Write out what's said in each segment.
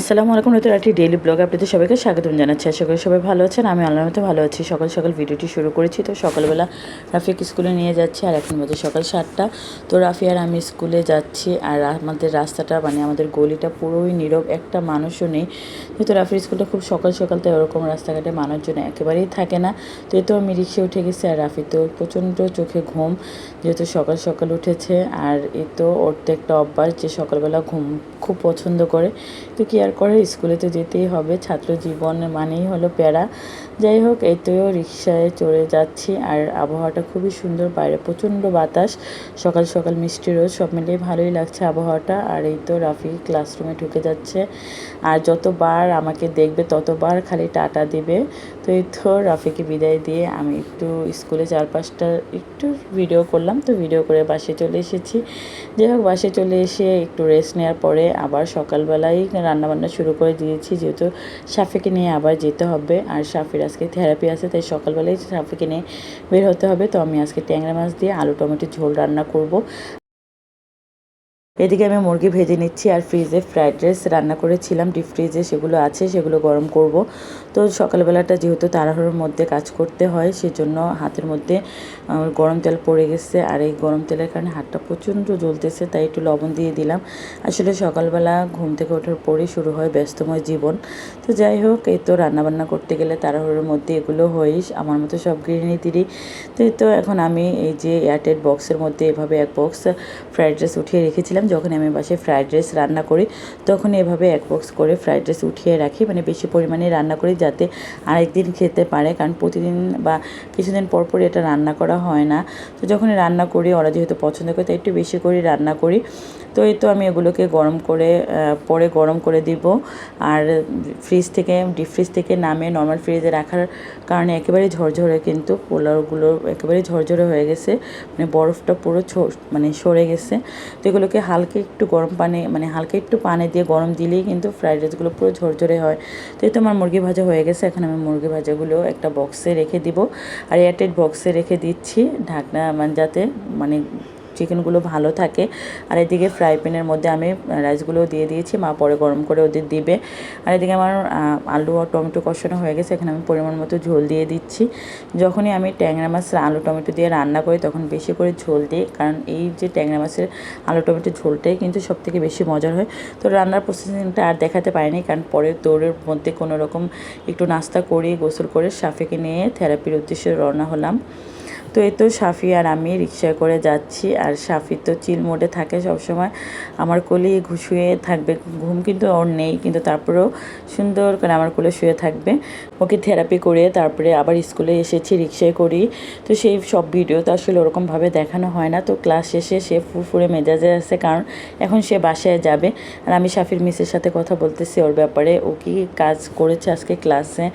আসসালামু আলাইকুম, নতুন একটি ডেইলি ব্লগ আপনাদের সবাইকে স্বাগতম জানাচ্ছি। আশা করি সবাই ভালো আছেন, আমি আল্লাহর মতো ভালো আছি। সকাল সকাল ভিডিওটি শুরু করেছি, তো সকালবেলা রাফিক স্কুলে নিয়ে যাচ্ছি আর এখন বাজে সকাল সাতটা। তো রাফি আর আমি স্কুলে যাচ্ছি আর আমাদের রাস্তাটা মানে আমাদের গলিটা পুরোই নীরব, একটা মানুষও নেই। যেহেতু রাফির স্কুলটা খুব সকাল সকাল তো ওরকম রাস্তাঘাটে মানুষজন একেবারেই থাকে না। তো এই তো আমি রিক্সে উঠে গেছি আর রাফি তো প্রচণ্ড চোখে ঘুম, যেহেতু সকাল সকাল উঠেছে। আর এই তো ওর তো একটা অভ্যাস যে সকালবেলা ঘুম খুব পছন্দ করে। তো কি আর করে স্কুলে তো যেতেই হবে। ছাত্র জীবন মানেই হলো প্যারা। যাই হোক তো রিক্সায় চড়ে যাচ্ছি আর আবহাওয়াটা খুবই সুন্দর, বাইরে প্রচণ্ড বাতাস। সকাল সকাল মিষ্টি রোজ সব মিলিয়ে ভালোই লাগছে আবহাওয়াটা। আর এই তো রাফি ক্লাসরুমে ঢুকে যাচ্ছে। আর যতবার আমাকে দেখবে, ততবার খালি টাটা দিবে। তো এই তো রাফিকে বিদায় দিয়ে আমি একটু স্কুলে চারপাশটা একটু ভিডিও করলাম। তো ভিডিও করে বাসে চলে এসেছি। যাই হোক বাসে চলে এসে একটু রেস্ট নেওয়ার পরে আবার সকালবেলায় রান্নাবান্না শুরু করে দিয়েছি, যেহেতু সাফিকে নিয়ে আবার যেতে হবে আর সাফির আজকে থেরাপি আছে, তাই সকালবেলায় সাফিকে নিয়ে বের হতে হবে। তো আমি আজকে ট্যাংরা মাছ দিয়ে আলু টমেটো ঝোল রান্না করব। এদিকে আমি মুরগি ভেজে নিচ্ছি আর ফ্রিজে ফ্রাইড রাইস রান্না করেছিলাম। ডিপ ফ্রিজে সেগুলো আছে, সেগুলো গরম করব। তো সকালবেলাটা যেহেতু তাড়াহুড়োর মধ্যে কাজ করতে হয়, সেজন্য হাতের মধ্যে গরম তেল পড়ে গেছে। আর এই গরম তেলের কারণে হাতটা প্রচণ্ড জ্বলতেছে, তাই একটু লবণ দিয়ে দিলাম। আসলে সকালবেলা ঘুম থেকে ওঠার পরেই শুরু হয় ব্যস্তময় জীবন। তো যাই হোক, এই তো রান্নাবান্না করতে গেলে তাড়াহুড়োর মধ্যে এগুলো হয়ই, আমার মতো সব গৃহিণীদেরই। তো তো এখন আমি এই যে এয়ারটেল বক্সের মধ্যে এভাবে এক বক্স ফ্রাইড রাইস উঠিয়ে রেখেছিলাম। যখন আমি বাসায় ফ্রাইড রাইস রান্না করি তখন এভাবে এক বক্স করে ফ্রাইড রাইস উঠিয়ে রাখি। মানে বেশি পরিমাণে রান্না করি যাতে আরেকদিন খেতে পারে, কারণ প্রতিদিন বা কিছুদিন পর পরই এটা রান্না করা হয় না। তো যখন রান্না করি, ওরা যেহেতু পছন্দ করে, তাই একটু বেশি করে রান্না করি। তো এই তো আমি এগুলোকে গরম করে পরে গরম করে দিব। আর ফ্রিজ থেকে ডিপ ফ্রিজ থেকে নামে নর্মাল ফ্রিজে রাখার কারণে একেবারে ঝরঝরে কিন্তু পোলাওগুলো একেবারে ঝরঝরে হয়ে গেছে। মানে বরফটা পুরো মানে সরে গেছে। তো এগুলোকে হালকা একটু গরম পানি মানে হালকা একটু পানি দিয়ে গরম দিলেই কিন্তু ফ্রাইড রাইসগুলো পুরো ঝরঝরে হয়। তো এই তো আমার মুরগি ভাজা হয়ে গেছে। এখন আমি মুরগি ভাজাগুলো একটা বক্সে রেখে দিব। আর এয়ারটেড বক্সে রেখে দিচ্ছি ঢাকনা মানে যাতে মানে চিকেনগুলো ভালো থাকে। আর এদিকে ফ্রাই প্যানের মধ্যে আমি রাইসগুলো দিয়ে দিয়েছি। মা পরে গরম করে ওদের দিবে। আর এদিকে আমার আলু আর টমেটো কষানো হয়ে গেছে। এখানে আমি পরিমাণ মতো ঝোল দিয়ে দিচ্ছি। যখনই আমি ট্যাংরা মাছ আলু টমেটো দিয়ে রান্না করি, তখন বেশি করে ঝোল দিই। কারণ এই যে ট্যাংরা মাছের আলু টমেটো ঝোলটাই কিন্তু সবথেকে বেশি মজার হয়। তো রান্নার প্রসেসিংটা আর দেখাতে পারিনি। কারণ পরে দৌড়ের মধ্যে কোনো রকম একটু নাস্তা করি, গোসল করে সাফেকে নিয়ে থেরাপির উদ্দেশ্যে রওনা হলাম। তো এই তো সাফি আর আমি রিক্সায় করে যাচ্ছি। আর সাফি তো চিল মোডে থাকে সবসময়। আমার কোলেই শুয়ে থাকবে, ঘুম কিন্তু ওর নেই, কিন্তু তারপরেও সুন্দর করে আমার কোলে শুয়ে থাকবে। ওকে থেরাপি করে তারপরে আবার স্কুলে এসেছি, রিক্সায় করি। তো সেই সব ভিডিও তো আসলে ওরকমভাবে দেখানো হয় না। তো ক্লাস শেষে সে ফুরফুরে মেজাজে আছে, কারণ এখন সে বাসায় যাবে। আর আমি সাফির মিসের সাথে কথা বলতেছি, ওর ব্যাপারে ও কি কাজ করেছে আজকে ক্লাসে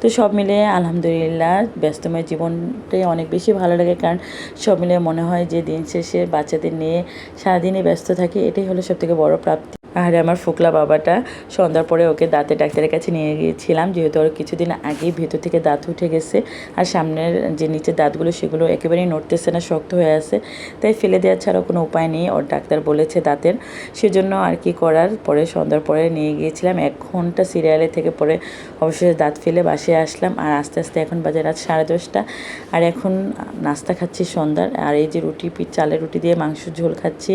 তো সব মিলে আলহামদুলিল্লাহ, ব্যস্তময় জীবনটাই অনেক বেশি ভালো ভালো লাগে কারণ সব মিলে মনে হয় যে দিন শেষে বাচ্চাদের নিয়ে সারাদিনই ব্যস্ত থাকি, এটাই হলো সবথেকে বড় প্রাপ্তি। আর আমার ফোকলা বাবাটা, সন্ধ্যার পরে ওকে দাঁতের ডাক্তারের কাছে নিয়ে গিয়েছিলাম, যেহেতু ওর কিছুদিন আগেই ভেতর থেকে দাঁত উঠে গেছে, আর সামনের যে নিচের দাঁতগুলো সেগুলো একেবারেই নড়তেছে না, শক্ত হয়ে আছে, তাই ফেলে দেওয়া ছাড়া কোনো উপায় নেই, ওর ডাক্তার বলেছে দাঁতের, সেজন্য আর কি করার, পরে সন্ধ্যার পরে নিয়ে গিয়েছিলাম, এক ঘণ্টা সিরিয়ালে থেকে পরে অবশেষে দাঁত ফেলে বাসে আসলাম, আর আস্তে আস্তে এখন বাজে রাত সাড়ে দশটা, আর এখন নাস্তা খাচ্ছি সন্ধ্যার, আর এই যে রুটি চালের রুটি দিয়ে মাংস ঝোল খাচ্ছি,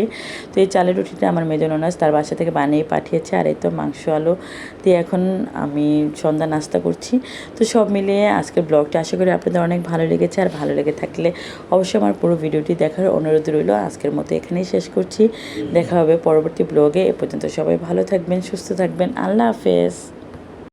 তো এই চালের রুটিটা আমার মেজননাস তার বাসা থেকে বানিয়ে পাঠিয়েছে আর এই তো মাংস, আলো দিয়ে এখন আমি সন্ধ্যা নাস্তা করছি। তো সব মিলিয়ে আজকের ব্লগটা আশা করি আপনাদের অনেক ভালো লেগেছে। আর ভালো লেগে থাকলে অবশ্যই আমার পুরো ভিডিওটি দেখার অনুরোধ রইল। আজকের মতো এখানেই শেষ করছি। দেখা হবে পরবর্তী ব্লগে। এ পর্যন্ত সবাই ভালো থাকবেন, সুস্থ থাকবেন। আল্লাহ হাফেজ।